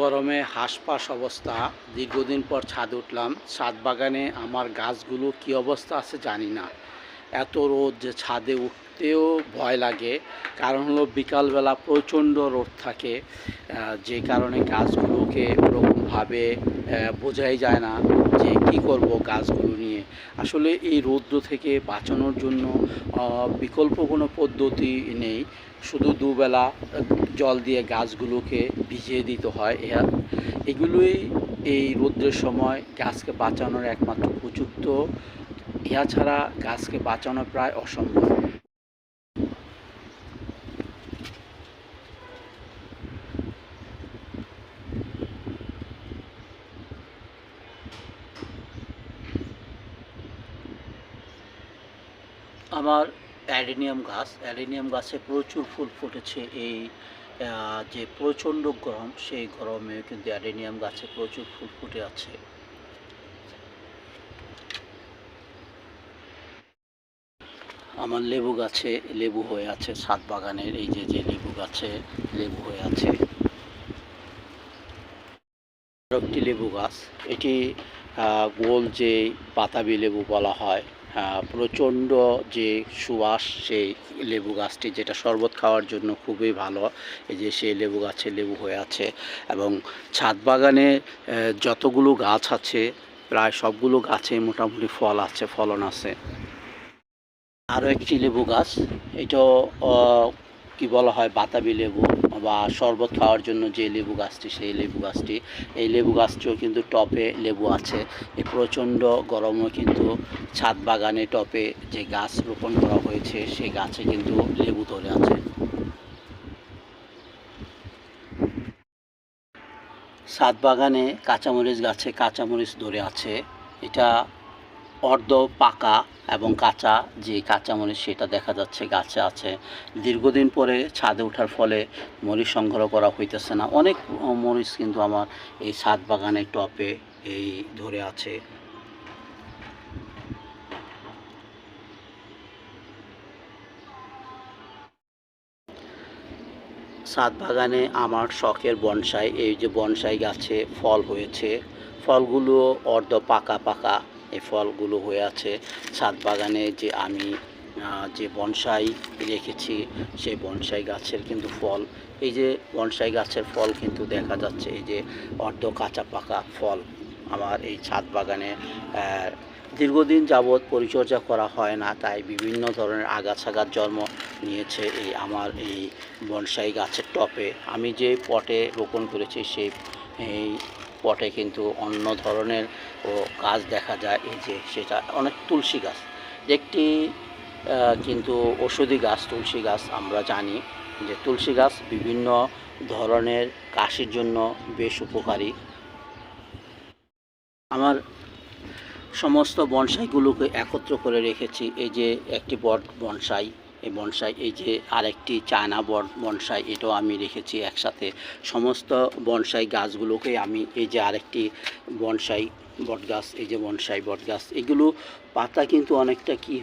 গরমে হাঁসপাস অবস্থা। দীর্ঘদিন পর ছাদ উঠলাম। ছাদ বাগানে আমার গাছগুলো কি অবস্থা আছে জানি না। এত রোদ যে ছাদে উঠতেও ভয় লাগে। কারণ হলো বিকালবেলা প্রচণ্ড রোদ থাকে যে কারণে গাছগুলোকে ওরকমভাবে বোঝাই যায় না যে কি করব গাছগুলো নিয়ে। আসলে এই রৌদ্র থেকে বাঁচানোর জন্য বিকল্প কোনো পদ্ধতি নেই। শুধু দুবেলা জল দিয়ে গাছগুলোকে ভিজিয়ে দিতে হয়। এগুলোই এই রৌদ্রের সময় গাছকে বাঁচানোর একমাত্র উপযুক্ত। ইহা ছাড়া গাছকে বাঁচানো প্রায় অসম্ভব। আমার অ্যাডেনিয়াম গাছ, অ্যাডেনিয়াম গাছে প্রচুর ফুল ফুটেছে এই যে প্রচণ্ড গরম, সেই গরমে কিন্তু অ্যাডেনিয়াম গাছে প্রচুর ফুল ফুটে আছে। আমার লেবু গাছে লেবু হয়ে আছে, ছাদ বাগানের এই যে যে লেবু গাছে লেবু হয়ে আছে। একটি লেবু গাছ, এটি গোল যে বাতাবি লেবু বলা হয় প্রচণ্ড যে সুবাস সেই লেবু গাছটি যেটা শরবত খাওয়ার জন্য খুবই ভালো। এই যে সেই লেবু গাছে লেবু হয়ে আছে এবং ছাদ বাগানে যতগুলো গাছ আছে প্রায় সবগুলো গাছে মোটামুটি ফল আছে ফলন আছে। আরও একটি লেবু গাছ এটাও আহ, কি বলা হয়, বাতাবি লেবু বা শরবত খাওয়ার জন্য যে লেবু গাছটি, সেই লেবু গাছটি। এই লেবু গাছটিও কিন্তু টপে লেবু আছে। এই প্রচণ্ড গরমও কিন্তু ছাদ বাগানে টপে যে গাছ রোপণ করা হয়েছে সেই গাছে কিন্তু লেবু ধরে আছে। ছাদ বাগানে কাঁচামরিচ গাছে কাঁচামরিচ ধরে আছে। এটা অর্ধ পাকা এবং কাঁচা, যে কাঁচা মরিচ সেটা দেখা যাচ্ছে গাছে আছে। দীর্ঘদিন পরে ছাদে ওঠার ফলে মরিচ সংগ্রহ করা হইতেছে না। অনেক মরিচ কিন্তু আমার এই ছাদ বাগানের টপে এই ধরে আছে। ছাদ বাগানে আমার শখের বনসাই, এই যে বনসাই গাছে ফল হয়েছে। ফলগুলো অর্ধ পাকা পাকা। এই ফলগুলো হয়ে আছে। ছাদ বাগানে যে আমি যে বনসাই রেখেছি, সেই বনসাই গাছের কিন্তু ফল। এই যে বনসাই গাছের ফল কিন্তু দেখা যাচ্ছে, এই যে অর্ধ কাঁচা পাকা ফল আমার এই ছাদ বাগানে দীর্ঘদিন যাবৎ পরিচর্যা করা হয় না, তাই বিভিন্ন ধরনের আগাছাগাছ জন্ম নিয়েছে এই আমার এই বনসাই গাছের টপে। আমি যে পটে রোপণ করেছি, সেই, এই পটে কিন্তু অন্য ধরনের ও গাছ দেখা যায়, এই যে সেটা অনেক তুলসী গাছ। একটি কিন্তু ওষুধি গাছ, তুলসী গাছ আমরা জানি যে তুলসী গাছ বিভিন্ন ধরনের কাশির জন্য বেশ উপকারী। আমার সমস্ত বনসাইগুলোকে একত্র করে রেখেছি, এই যে একটি বট বনসাই। এই বনসাই, এই যে আরেকটি চায়না বনসাই, এটাও আমি রেখেছি একসাথে। সমস্ত বনসাই গাছগুলোকে আমি এই যে আরেকটি বনসাই বটগাছ, এই যে বনসাই বটগাছ, এগুলো পাতা কিন্তু অনেকটা কি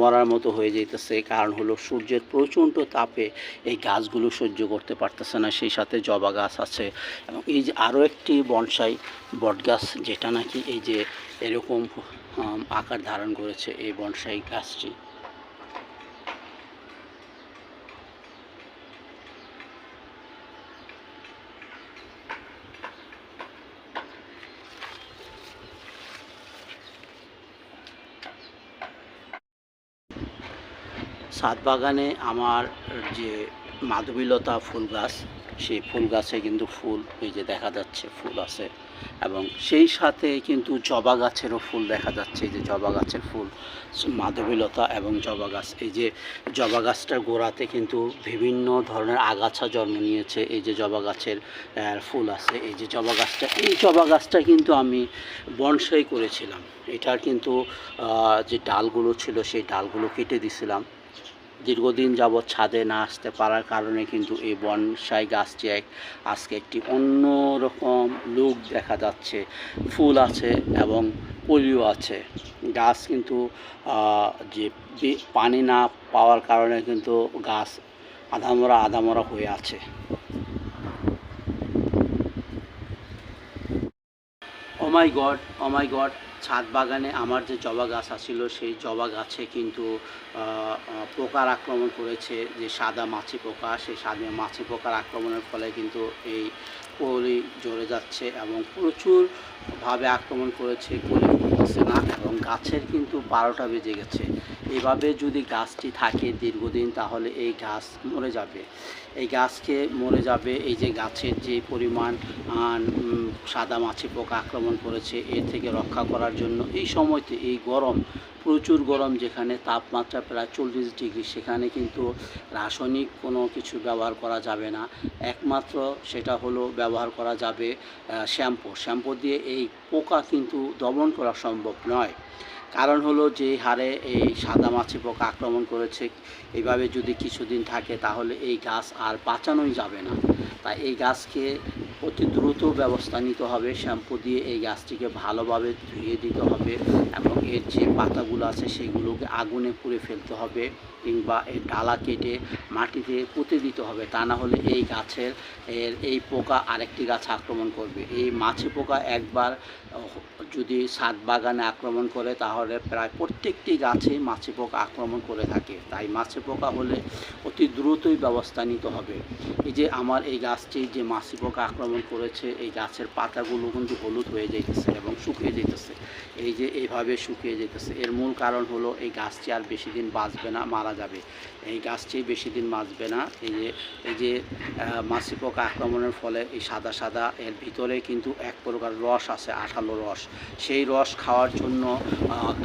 মরার মতো হয়ে যেতেছে কারণ হলো সূর্যের প্রচণ্ড তাপে এই গাছগুলো সহ্য করতে পারতেছে না, সেই সাথে জবা গাছ আছে। এবং এই যে আরও একটি বনসাই বটগাছ, যেটা নাকি এই যে এরকম আকার ধারণ করেছে এই বনসাই গাছটি। ছাদ বাগানে আমার যে মাধবীলতা ফুল গাছ, সেই ফুল গাছে কিন্তু ফুল, এই যে দেখা যাচ্ছে ফুল আছে। এবং সেই সাথে কিন্তু জবা গাছেরও ফুল দেখা যাচ্ছে, এই যে জবা গাছের ফুল, মাধবীলতা এবং জবা গাছ। এই যে জবা গাছটার গোড়াতে কিন্তু বিভিন্ন ধরনের আগাছা জন্ম নিয়েছে, এই যে জবা গাছের ফুল আছে। এই যে জবা গাছটা, এই জবা গাছটা কিন্তু আমি বনসাই করেছিলাম। এটার কিন্তু যে ডালগুলো ছিল, সেই ডালগুলো কেটে দিছিলাম। দীর্ঘদিন যাবৎ ছাদে না আসতে পারার কারণে কিন্তু এই বনসাই গাছটি এক আজকে একটি অন্য রকম লুক দেখা যাচ্ছে। ফুল আছে এবং কলিও আছে। গাছ কিন্তু যে পানি না পাওয়ার কারণে কিন্তু গাছ আধামরা আধামরা হয়ে আছে। Oh my god oh my god. ছাদ বাগানে আমার যে জবা গাছ আছিল, সেই জবা গাছে কিন্তু পোকার আক্রমণ করেছে যে সাদা মাছি পোকা, সেই সাদা মাছি পোকার আক্রমণের ফলে কিন্তু এই কলি জ্বরে যাচ্ছে এবং প্রচুরভাবে আক্রমণ করেছে কলি ফুটতেছে না এবং গাছের কিন্তু বারোটা বেজে গেছে। এভাবে যদি গাছটি থাকে দীর্ঘদিন, তাহলে এই গাছ মরে যাবে। এই গাছকে মরে যাবে, এই যে গাছের যে পরিমাণ সাদা মাছি পোকা আক্রমণ করেছে, এর থেকে রক্ষা করার জন্য এই সময়তে এই গরম, প্রচুর গরম যেখানে তাপমাত্রা প্রায় চল্লিশ ডিগ্রি, সেখানে কিন্তু রাসায়নিক কোনো কিছু ব্যবহার করা যাবে না। একমাত্র সেটা হলো ব্যবহার করা যাবে শ্যাম্পু। শ্যাম্পু দিয়ে এই পোকা কিন্তু দমন করা সম্ভব নয়। কারণ হলো যে হারে এই সাদা মাছি পোকা আক্রমণ করেছে। এইভাবে যদি কিছুদিন থাকে তাহলে এই গাছ আর বাঁচানোই যাবে না। তাই এই গাছকে অতি দ্রুত ব্যবস্থা নিতে হবে। শ্যাম্পু দিয়ে এই গাছটিকে ভালোভাবে ধুয়ে দিতে হবে এবং এর যে পাতাগুলো আছে সেগুলোকে আগুনে পুড়ে ফেলতে হবে কিংবা এর ডালা কেটে মাটিতে পুঁতে দিতে হবে, তা না হলে এই গাছের, এর, এই পোকা আরেকটি গাছ আক্রমণ করবে। এই মাছি পোকা একবার, যদি ছাদ বাগানে আক্রমণ করে, তাহলে প্রায় প্রত্যেকটি গাছে মাছি পোকা আক্রমণ করে থাকে। তাই মাছি পোকা হলে অতি দ্রুতই ব্যবস্থা নিতে হবে। এই যে আমার এই গাছটি যে মাছি পোকা আক্রমণ করেছে, এই গাছের পাতাগুলো কিন্তু হলুদ হয়ে যেতেছে এবং শুকিয়ে যেতেছে এই যে এইভাবে শুকিয়ে যেতেছে এর মূল কারণ হলো, এই গাছটি আর বেশি দিন বাঁচবে না, মারা যাবে। এই গাছটি বেশি দিন বাঁচবে না। এই যে এই যে মাছি পোকা আক্রমণের ফলে এই সাদা সাদা এর ভিতরে কিন্তু এক প্রকার রস আছে, আঠালো রস। সেই রস খাওয়ার জন্য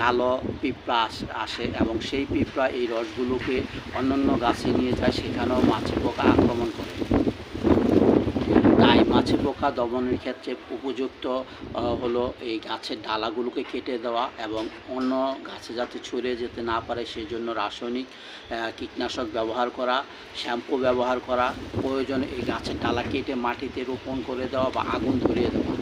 কালো পিঁপড়া আসে এবং সেই পিঁপড়া এই রসগুলোকে অন্যান্য গাছে নিয়ে যায়, সেখানেও মাছি পোকা আক্রমণ করে। মাছি পোকা, দমনের ক্ষেত্রে উপযুক্ত হলো এই গাছের ডালাগুলোকে কেটে দেওয়া এবং অন্য গাছে যাতে ছড়িয়ে যেতে না পারে সেই জন্য রাসায়নিক কীটনাশক ব্যবহার করা, শ্যাম্পু ব্যবহার করা, প্রয়োজনে এই গাছের ডালা কেটে মাটিতে রোপণ করে দেওয়া বা আগুন ধরিয়ে দেওয়া।